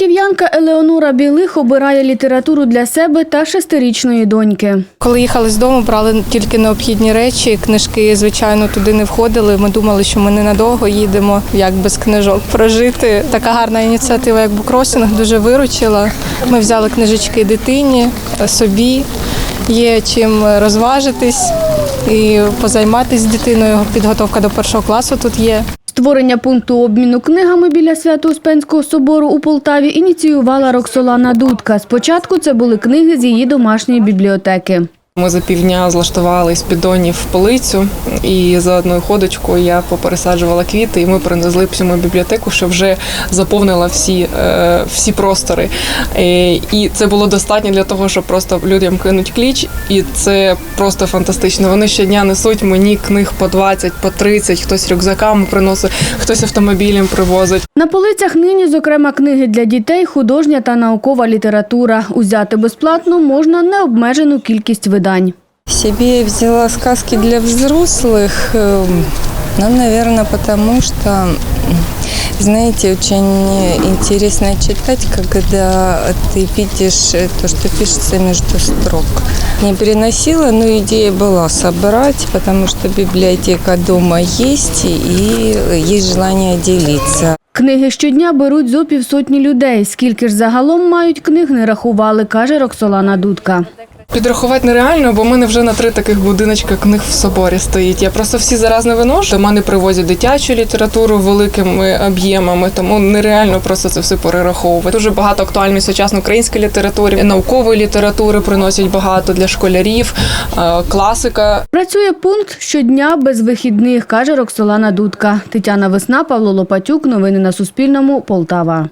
Харків'янка Елеонора Білих обирає літературу для себе та шестирічної доньки. Коли їхали з дому, брали тільки необхідні речі. Книжки, звичайно, туди не входили. Ми думали, що ми ненадовго їдемо, як без книжок прожити. Така гарна ініціатива, як букросінг, дуже виручила. Ми взяли книжечки дитині, собі. Є чим розважитись і позайматися з дитиною. Підготовка до першого класу тут є. Створення пункту обміну книгами біля Свято-Успенського собору у Полтаві ініціювала Роксолана Дудка. Спочатку це були книги з її домашньої бібліотеки. Ми за півдня злаштували з піддонів полицю, і за одною ходочкою я попересаджувала квіти, і ми принесли всю бібліотеку, що вже заповнила всі, е, всі простори. Е, і це було достатньо для того, щоб просто людям кинуть кліч, і це просто фантастично. Вони щодня несуть мені книг по 20, по 30, хтось рюкзаками приносить, хтось автомобілем привозить. На полицях нині, зокрема, книги для дітей, художня та наукова література. Узяти безплатно можна необмежену кількість видань Себе я взяла сказки для взрослых, эм, ну, наверное, потому что, м, знаете, очень интересно читать, когда ты видишь э, то, что пишется между строк. Не переносила, но идея была собрать, потому что библиотека дома есть и есть желание делиться. Книги щодня беруть зо півсотні людей. Скільки ж загалом мають книг, не рахували, каже Роксолана Дудка. Підрахувати нереально, бо в мене вже на три таких будиночка книг в соборі стоїть. Я просто всі зараз не виношу. До мене привозять дитячу літературу великими об'ємами, тому нереально просто це все перераховувати. Дуже багато актуальної сучасної української літератури, наукової літератури приносять багато для школярів, е, класика. Працює пункт щодня без вихідних, каже Роксолана Дудка. Тетяна Весна, Павло Лопатюк. Новини на Суспільному. Полтава.